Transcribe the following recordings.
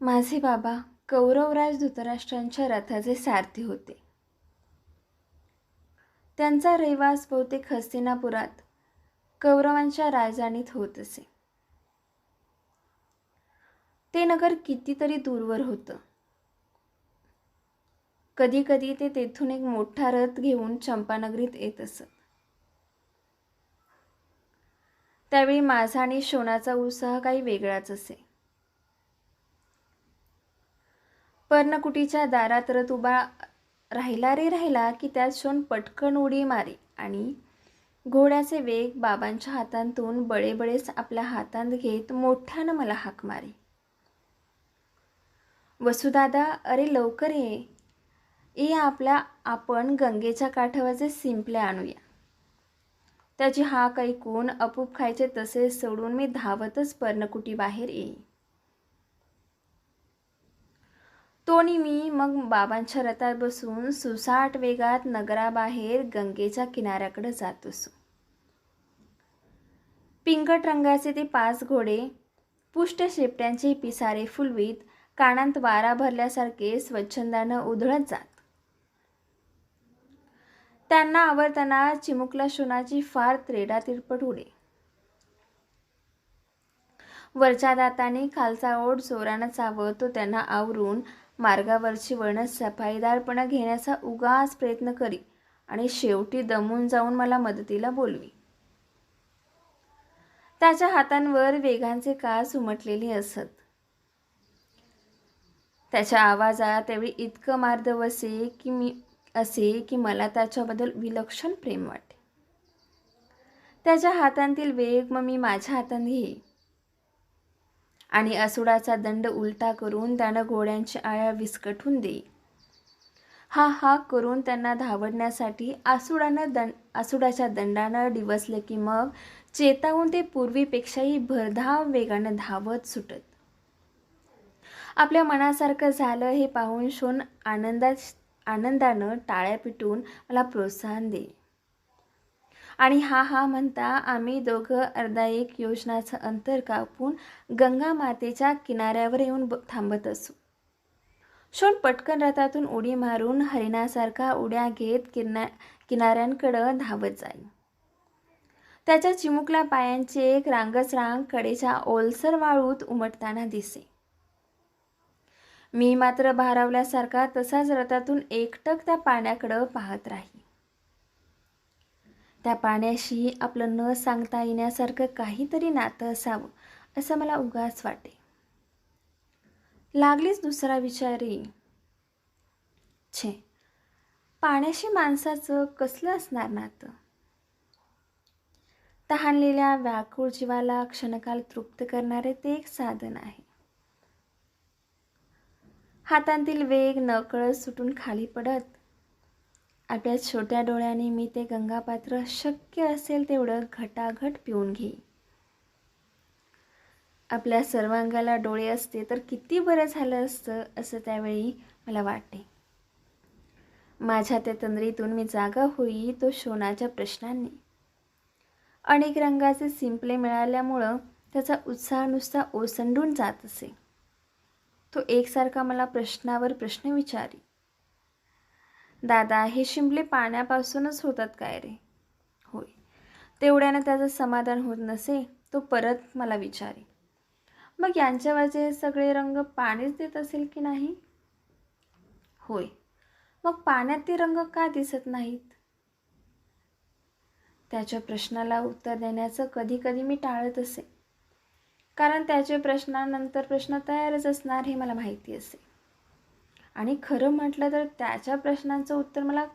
माझे बाबा कौरवराज धृतराष्ट्रांच्या रथाचे सारथी होते. त्यांचा रहिवास बहुतेक हस्तिनापुरात कौरवांच्या राजधानीत होत असे. ते नगर कितीतरी दूरवर होतं. कधी कधी ते तेथून एक मोठा रथ घेऊन चंपानगरीत येत असत. त्यावेळी माझा आणि शोणाचा उत्साह काही वेगळाच असे. पर्णकुटीच्या दारात रथ उभा राहिला रे राहिला की त्यात सोन पटकन उडी मारे आणि घोड्याचे वेग बाबांच्या हातांतून बळेबळेच आपल्या हातात घेत मोठ्यानं मला हाक मारे. वसुदादा अरे लवकर ये. ये आपल्या आपण गंगेच्या काठावरचे शिंपले आणूया. त्याची हाक ऐकून अपूप खायचे तसे सोडून मी धावतच पर्णकुटी बाहेर येई तोनी मी मग बाबांच्या रथात बसून सुसाट वेगात नगराबाहेर गंगेच्या किनाऱ्याकडे जात असू. पिंकट रंगाचे ते पाच घोडे पुष्ट शेपट्यांचे पिसारे फुलवीत कानांत वारा भरल्यासारखे स्वच्छंदानं उधळत जात. त्यांना आवडताना चिमुकला शोनाची फार त्रेडा तिरपट उडे. वरच्या दाताने खालचा ओढ जोरानं चावत तो त्यांना आवरून मार्गावरची वळणं सफाईदारपणा घेण्याचा उगाच प्रयत्न करी आणि शेवटी दमून जाऊन मला मदतीला बोलवी. त्याच्या हातांवर वेगांचे कास उमटलेले असत. त्याच्या आवाजात त्यावेळी इतकं मार्दव असे की मी असे की मला त्याच्याबद्दल विलक्षण प्रेम वाटे. त्याच्या हातांतील वेग मग मी माझ्या हाताने घेई आणि असुडाचा दंड उलटा करून त्यानं घोड्यांची आळ्या विस्कटून देई हा हा करून त्यांना धावडण्यासाठी आसुडानं दंड आसुडाच्या दंडानं डिवसले की मग चेतावून ते पूर्वीपेक्षाही भरधाव वेगानं धावत सुटत. आपल्या मनासारखं झालं हे पाहून शोन आनंदात आनंदानं टाळ्या पिटून मला प्रोत्साहन दे. आणि हा हा म्हणता आम्ही दोघं अर्धा एक योजनाचं अंतर कापून गंगा मातेच्या किनाऱ्यावर येऊन थांबत असू. शोण पटकन रथातून उडी मारून हरिणासारखा उड्या घेत किना किनाऱ्यांकडं धावत जाईल त्याच्या चिमुकल्या पायांची एक रांगच रांग कडेच्या ओलसर वाळूत उमटताना दिसे. मी मात्र भारावल्यासारखा तसाच रथातून एकटक त्या पाण्याकडं पाहत राही. त्या पाण्याशी आपलं न सांगता येण्यासारखं काहीतरी नातं असावं असं मला उगाच वाटे लागलीच दुसरा विचारी छे पाण्याशी माणसाचं कसलं असणार नातं? तहानलेल्या व्याकुळ जीवाला क्षणकाल तृप्त करणारे ते एक साधन आहे. हातांतील वेग नकळत सुटून खाली पडत आपल्या छोट्या डोळ्याने मी ते गंगापात्र शक्य असेल तेवढं घटाघट पिऊन घेईन आपल्या सर्वांगाला डोळे असते तर किती बरं झालं असतं असं त्यावेळी मला वाटते. माझ्या त्या तंद्रीतून मी जागा होई तो शोनाच्या प्रश्नांनी. अनेक रंगाचे सिंपले मिळाल्यामुळं त्याचा उत्साह नुसता ओसंडून जात असे. तो एकसारखा मला प्रश्नावर प्रश्न विचारी दादा हे शिंपले पाण्यापासूनच होतात काय रे? होय. तेवढ्यानं त्याचं समाधान होत नसे तो परत मला विचारे. मग यांच्यावरचे हे सगळे रंग पाणीच देत असेल की नाही? होय. मग पाण्यात ते रंग का दिसत नाहीत? त्याच्या प्रश्नाला उत्तर देण्याचं कधी कधी मी टाळत असे. कारण त्याचे प्रश्नानंतर प्रश्न तयारच असणार हे मला माहिती असे. आणि खरं म्हटलं तर त्याच्या प्रश्नांचं उत्तर मला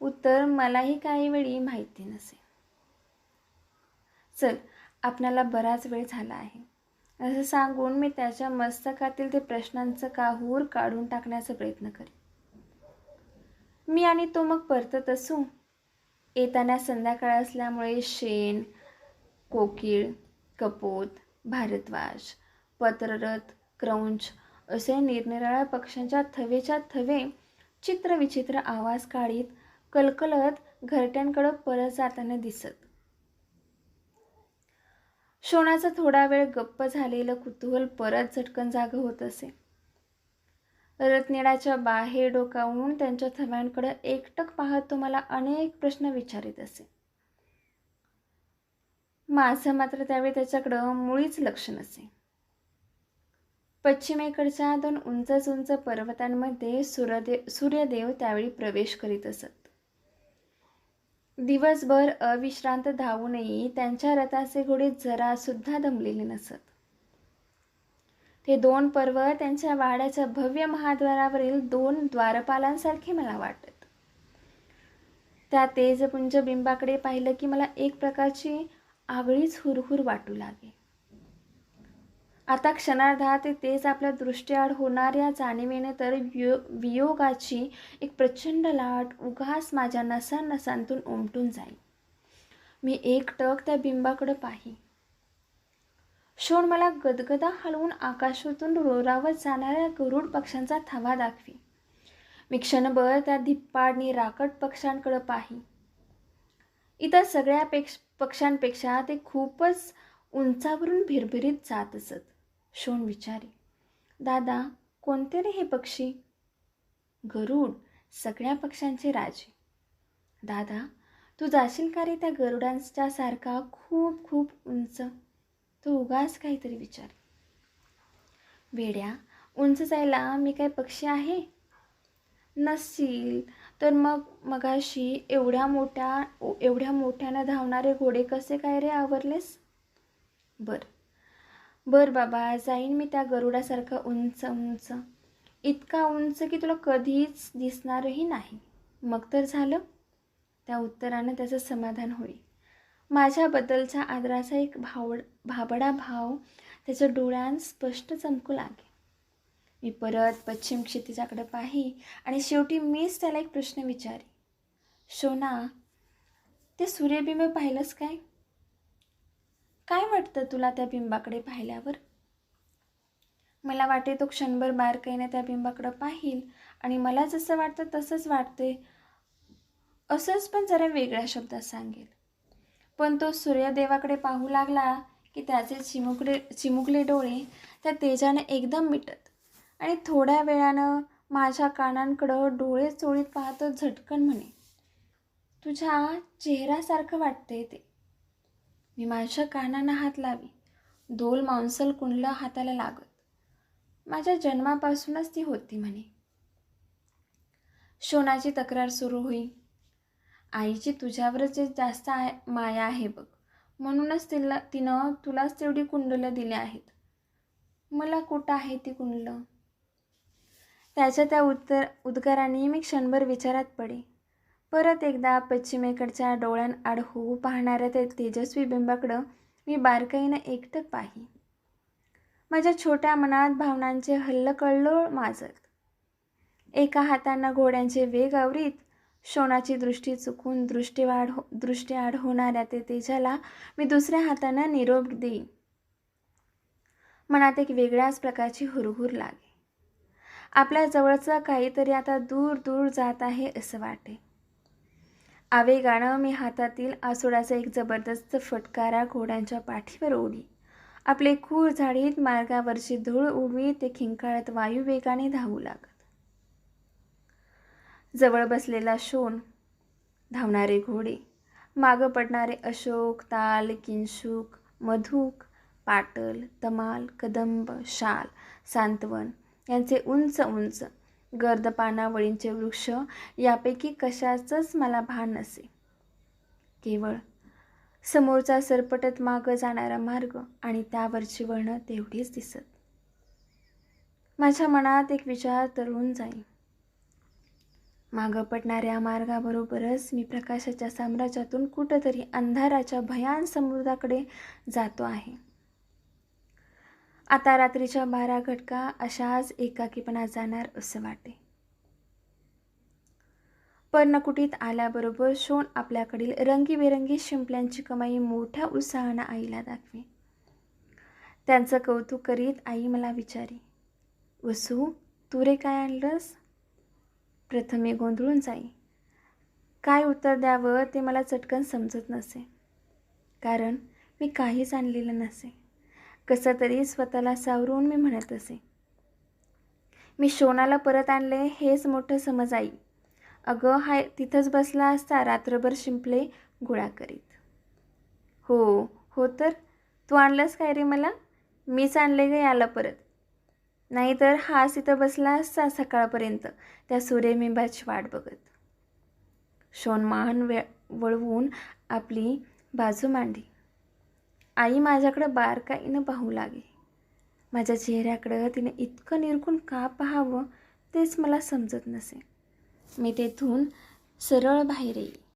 उत्तर मलाही काही वेळी माहिती नसे. चल आपल्याला बराच वेळ झाला आहे. असं सांगून मी त्याच्या मस्तकातील ते प्रश्नांचं काहूर काढून टाकण्याचा प्रयत्न करेन. मी आणि तो मग परतत असू. येताना संध्याकाळ असल्यामुळे शेण कोकिळ कपोत भारद्वाज पत्ररथ क्रौंच असे निरनिराळ्या पक्ष्यांच्या थवेच्या थवे चित्रविचित्र आवाज काढीत कलकलत घरट्यांकडं परत जाताना दिसत. शोणाचं थोडा वेळ गप्प झालेलं कुतूहल परत झटकन जाग होत असे. रत्निडाच्या बाहेर डोकावून त्यांच्या थव्यांकडे एकटक पाहत तो मला अनेक प्रश्न विचारित असे. माझं मात्र त्यावेळी त्याच्याकडं मुळीच लक्ष नसे. पश्चिमेकडच्या दोन उंचच उंच पर्वतांमध्ये सूर्यदेव सूर्यदेव त्यावेळी प्रवेश करीत असत. दिवसभर अविश्रांत धावूनही त्यांच्या रथाचे घोडे जरासुद्धा दमलेले नसत. ते दोन पर्वत त्यांच्या वाड्याच्या भव्य महाद्वारावरील दोन द्वारपालांसारखे मला वाटत. त्या तेजपुंज बिंबाकडे पाहिलं की मला एक प्रकारची आगळीच हुरहुर वाटू लागे आता क्षणार्धात तेच आपल्या दृष्टीआड होणाऱ्या जाणीवेने तर वियो वियोगाची एक प्रचंड लाट उघास माझ्या नसा नसांतून उमटून जाईल. मी एकटक त्या बिंबाकडं पाही. शोण मला गदगदा हलवून आकाशातून रोरावत जाणाऱ्या गरुड पक्ष्यांचा थवा दाखवी. मी क्षणभर त्या धिप्पाडणी राकट पक्ष्यांकडे पाही. इतर सगळ्या पेक्ष पक्ष्यांपेक्षा ते खूपच उंचावरून भिरभिरीत जात असत. शोण विचारे. दादा कोणते रे हे पक्षी? गरुड. सगळ्या पक्ष्यांचे राजे. दादा तू जाशील का रे त्या गरुडांच्या सारखा खूप खूप उंच? तू उगाच काहीतरी विचार. वेड्या उंच जायला मी काय पक्षी आहे? नसतील तर मग मगाशी एवढ्या मोठ्या एवढ्या मोठ्यानं धावणारे घोडे कसे काय रे आवरलेस? बरं. बर बाबा जाईन मी त्या गरुडासारखा उंच उंच. इतका उंच की तुला कधीच दिसणारही नाही. मग तर झालं. त्या उत्तरानं त्याचं समाधान होईल. माझ्याबद्दलचा आदराचा एक भावड भाबडा भाव त्याच्या डोळ्यात स्पष्ट चमकू लागे मी परत पश्चिम क्षितिजाकडे पाही आणि शेवटी मीच त्याला एक प्रश्न विचारी. शोना ते सूर्यबिंब पाहिलंस काय? काय वाटतं तुला त्या बिंबाकडे पाहिल्यावर? मला वाटे तो क्षणभर बारकाईने त्या बिंबाकडं पाहिल आणि मला जसं वाटतं तसंच वाटते असंच पण जरा वेगळ्या शब्दात सांगेल. पण तो सूर्यदेवाकडे पाहू लागला की त्याचे चिमुकले चिमुकले डोळे त्या तेजानं एकदम मिटत आणि थोड्या वेळानं माझ्या कानांकडं डोळे चोळीत पाहतो झटकन म्हणे तुझ्या चेहऱ्यासारखं वाटते ते. मी माझ्या कानांना हात लावी. दोल मांसल कुंडलं हाताला लागत. माझ्या जन्मापासूनच ती होती म्हणे. शोनाची तक्रार सुरू होई आईची तुझ्यावरच जास्त आहे माया आहे बघ. म्हणूनच तिला तिनं तुलाच तेवढी कुंडलं दिली आहेत. मला कुठं आहे ती कुंडलं? त्याच्या त्या उत्तर उद्गाराने मी क्षणभर विचारात पडे. परत एकदा पश्चिमेकडच्या डोळ्यांआड होऊ पाहणाऱ्या त्या तेजस्वी बिंबाकडं मी बारकाईनं एकटक पाही. माझ्या छोट्या मनात भावनांचे हल्लकल्लोळ माजत. एका हातानं घोड्यांचे वेग आवरीत शोणाची दृष्टी चुकून दृष्टीवाढ हो दृष्टीआड होणाऱ्या ते तेजाला मी दुसऱ्या हातानं निरोप देईन. मनात एक वेगळ्याच प्रकारची हुरहुर लागे. आपल्या जवळचं काहीतरी आता दूर दूर जात आहे असं वाटे. आवेगानं मी हातातील आसोडाचा एक जबरदस्त फटकारा घोड्यांच्या पाठीवर ओढी. आपले कूर झाडीत मार्गावरची धूळ उडवी ते खिंकाळत वायुवेगाने धावू लागत. जवळ बसलेला शोण धावणारे घोडे मागं पडणारे अशोक ताल किंशुक मधुक पाटल तमाल कदंब शाल सांतवन यांचे उंच उंच गर्द पानावळींचे वृक्ष यापैकी कशाचंच मला भान नसे. केवळ समोरचा सरपटत मागं जाणारा मार्ग आणि त्यावरची वळणं तेवढीच दिसत. माझ्या मनात एक विचार तरुण जाईल. मागं पडणाऱ्या मार्गाबरोबरच मी प्रकाशाच्या साम्राज्यातून कुठंतरी अंधाराच्या भयान समुद्राकडे जातो आहे. आता रात्रीच्या बारा घटका अशाच एकाकीपणा जाणार असं वाटे. पर्णकुटीत आल्याबरोबर शोण आपल्याकडील रंगीबेरंगी शिंपल्यांची कमाई मोठ्या उत्साहानं आईला दाखवी. त्यांचं कौतुक करीत आई मला विचारी वसू तू रे काय आणलंस? प्रथम मी गोंधळून जाई. काय उत्तर द्यावं ते मला चटकन समजत नसे. कारण मी काहीच आणलेलं नसे. कसं तरी स्वतःला सावरून मी म्हणत असे. मी शोनाला परत आणले हेच मोठं समज आई. अगं हाय तिथंच बसला असता रात्रभर शिंपले गोळा करीत. हो हो तर? तू आणलंस काय रे मला? मीच आणले गे याला परत. नाहीतर हाच इथं बसला असता सकाळपर्यंत त्या सूर्यबिंबाची वाट बघत. शोन महान वे वळवून आपली बाजू मांडली. आई माझ्याकडं बारकाईनं पाहू लागे. माझ्या चेहऱ्याकडं तिने इतकं निरखून का पाहावं तेच मला समजत नसे. मी तेथून सरळ बाहेर येई